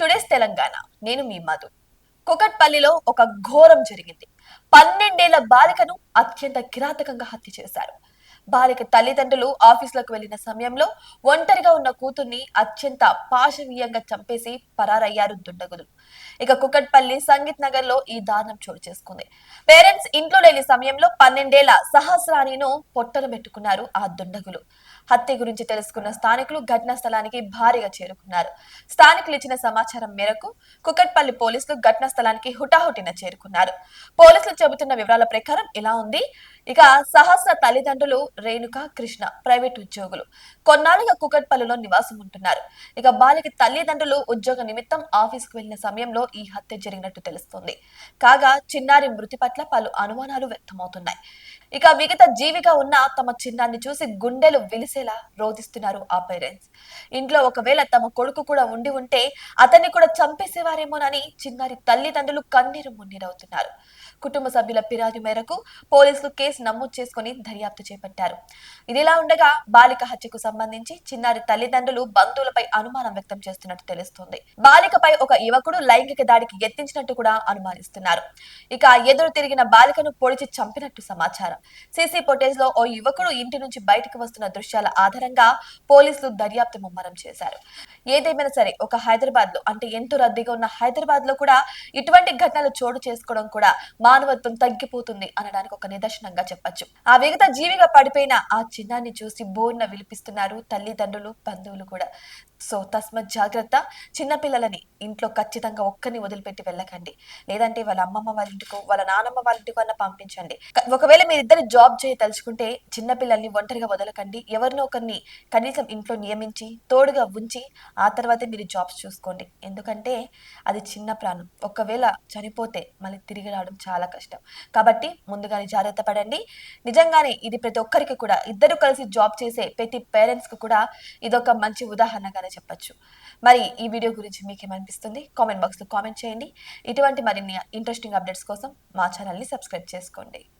Today's Telangana. నేను మీ మధు. కుకట్పల్లిలో ఒక ఘోరం జరిగింది. పన్నెండేళ్ళ బాలికను అత్యంత కిరాతకంగా హత్య చేశారు. బాలిక తల్లిదండ్రులు ఆఫీసులకు వెళ్ళిన సమయంలో ఒంటరిగా ఉన్న కూతుర్ని అత్యంత పాశవీయంగా చంపేసి పరారయ్యారు దుండగులు. ఇక కుకట్పల్లి సంగీత్ నగర్లో ఈ దారుణం చోటు చేసుకుంది. పేరెంట్స్ ఇంట్లో లేని సమయంలో పన్నెండేళ్ళ సహస్రానిను పొట్టలు పెట్టుకున్నారు ఆ దుండగులు. హత్య గురించి తెలుసుకున్న స్థానికులు ఘటనా స్థలానికి భారీగా చేరుకున్నారు. స్థానికులు ఇచ్చిన సమాచారం మేరకు కుకట్పల్లి పోలీసులు ఘటనా స్థలానికి హుటాహుటిన చేరుకున్నారు. పోలీసులు చెబుతున్న వివరాల ప్రకారం ఇలా ఉంది? ఇక సహస్ర తల్లిదండ్రులు రేణుక కృష్ణ ప్రైవేట్ ఉద్యోగులు. కొన్నాళ్ళుగా కుకట్పల్లిలో నివాసం ఉంటున్నారు ఇక బాలిక తల్లిదండ్రులు ఉద్యోగ నిమిత్తం ఆఫీస్కు వెళ్ళిన సమయంలో ఈ హత్య జరిగినట్టు తెలుస్తోంది. కాగా చిన్నారి మృతి పట్ల పలు అనుమానాలు వ్యక్తమవుతున్నాయి. ఇక మిగతా జీవిగా ఉన్న తమ చిన్నాన్ని చూసి గుండెలు విలిసేలా రోధిస్తున్నారు ఆ పేరెంట్స్. ఇంట్లో ఒకవేళ తమ కొడుకు కూడా ఉండి ఉంటే అతన్ని కూడా చంపేసేవారేమోనని చిన్నారి తల్లిదండ్రులు కన్నీరు మున్నీరవుతున్నారు. కుటుంబ సభ్యుల ఫిర్యాదు మేరకు పోలీసులు కేసు నమోదు చేసుకుని దర్యాప్తు చేపట్టారు. ఇదిలా ఉండగా బాలిక హత్యకు సంబంధించి చిన్నారి తల్లిదండ్రులు బంధువులపై అనుమానం వ్యక్తం చేస్తున్నట్టు తెలుస్తోంది. బాలికపై ఒక యువకుడు లైంగిక దాడికి యత్నించినట్టు కూడా అనుమానిస్తున్నారు. ఇక ఎదురు తిరిగిన బాలికను పొడిచి చంపినట్టు సమాచారం. సీసీ ఫుటేజ్లో ఓ యువకుడు ఇంటి నుంచి బయటకు వస్తున్న దృశ్యాల ఆధారంగా పోలీసులు దర్యాప్తు ముమ్మరం చేశారు. ఏదేమైనా సరే ఒక హైదరాబాద్లో అంటే ఎంతో రద్దీగా ఉన్న హైదరాబాద్లో కూడా ఇటువంటి ఘటనలు చోటు చేసుకోవడం కూడా మానవత్వం తగ్గిపోతుంది అనడానికి ఒక నిదర్శనంగా చెప్పొచ్చు. ఆ విగత జీవిగా పడిపోయిన ఆ చిన్నాన్ని చూసి బోర్న విలిపిస్తున్నారు తల్లిదండ్రులు బంధువులు కూడా. సో తస్మత్ జాగ్రత్త. చిన్నపిల్లలని ఇంట్లో ఖచ్చితంగా ఒక్కరిని వదిలిపెట్టి వెళ్ళకండి. లేదంటే వాళ్ళ అమ్మమ్మ వాళ్ళ ఇంటికో వాళ్ళ నానమ్మ వాళ్ళ ఇంటికో అన్న పంపించండి. ఒకవేళ మీరు ఇద్దరు జాబ్ చేయ తలుచుకుంటే చిన్నపిల్లల్ని ఒంటరిగా వదలకండి. ఎవరినో ఒకరిని కనీసం ఇంట్లో నియమించి తోడుగా ఉంచి ఆ తర్వాతే మీరు జాబ్స్ చూసుకోండి. ఎందుకంటే అది చిన్న ప్రాణం. ఒకవేళ చనిపోతే మళ్ళీ తిరిగి రావడం చాలా కష్టం. కాబట్టి ముందుగానే జాగ్రత్త పడండి. నిజంగానే ఇది ప్రతి ఒక్కరికి కూడా ఇద్దరు కలిసి జాబ్ చేసే ప్రతి పేరెంట్స్కి కూడా ఇదొక మంచి అనే చెప్పొచ్చు. మరి ఈ వీడియో గురించి మీకు ఏమనిపిస్తుంది కామెంట్ బాక్స్లో కామెంట్ చేయండి. ఇటువంటి మరిన్ని ఇంట్రెస్టింగ్ అప్డేట్స్ కోసం మా ఛానల్ని సబ్స్క్రైబ్ చేసుకోండి.